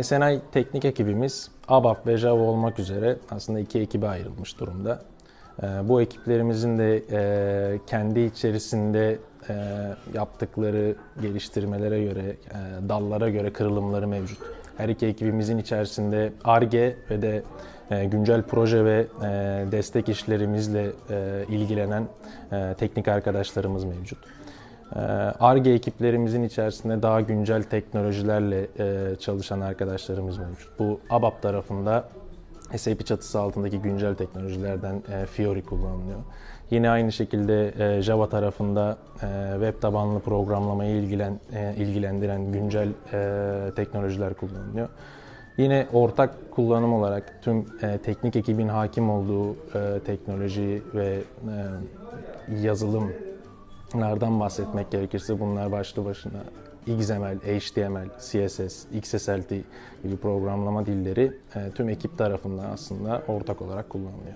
SNI teknik ekibimiz ABAP ve Java olmak üzere aslında iki ekibe ayrılmış durumda. Ee, Bu ekiplerimizin de e, kendi içerisinde e, yaptıkları geliştirmelere göre, e, dallara göre kırılımları mevcut. Her iki ekibimizin içerisinde ARGE ve de güncel proje ve destek işlerimizle ilgilenen teknik arkadaşlarımız mevcut. ARGE ekiplerimizin içerisinde daha güncel teknolojilerle e, çalışan arkadaşlarımız mevcut. Bu ABAP tarafında SAP çatısı altındaki güncel teknolojilerden e, Fiori kullanılıyor. Yine aynı şekilde e, Java tarafında web tabanlı programlamayı ilgilen, ilgilendiren güncel teknolojiler kullanılıyor. Yine ortak kullanım olarak tüm e, teknik ekibin hakim olduğu e, teknoloji ve e, yazılım Bunlardan bahsetmek gerekirse bunlar başlı başına XML, HTML, CSS, XSLT gibi programlama dilleri e, tüm ekip tarafından aslında ortak olarak kullanılıyor.